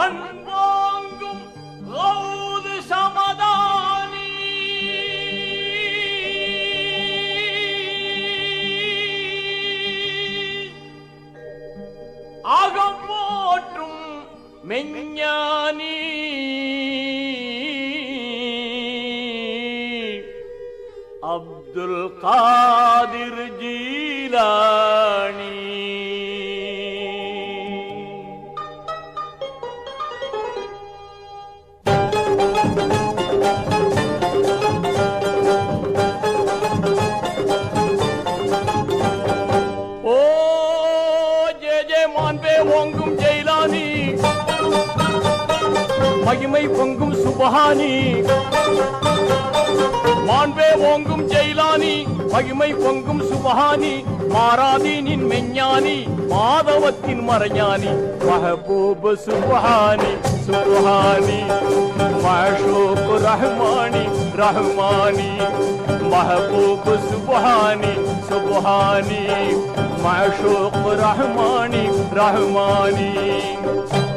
பன்வாங்கும் ரவுது சமதானி. அகம் போற்றும் மெஞ்ஞானி. அப்துல் காதிர் ஜீலானி. பொங்கும் ஓங்கும் ஜெயிலானி. மகிமை பொங்கும் சுபஹானி. மாண்பே ஓங்கும் ஜெயிலானி. மகிமை பொங்கும் சுபஹானி. மாராதீனின் மெஞ்ஞானி. மாதவத்தின் மறைஞானி. மஹபூப் சுபஹானி. சுபஹானி. மஷூப் ரஹ்மானி. रहमानी महबूब सुबहानी सुबहानी महूब रहमानी रहमानी।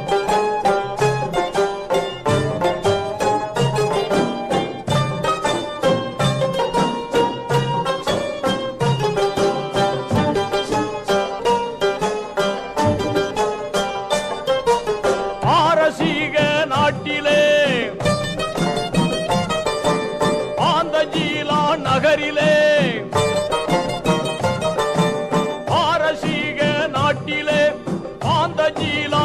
நாட்டிலே பாந்த ஜீலா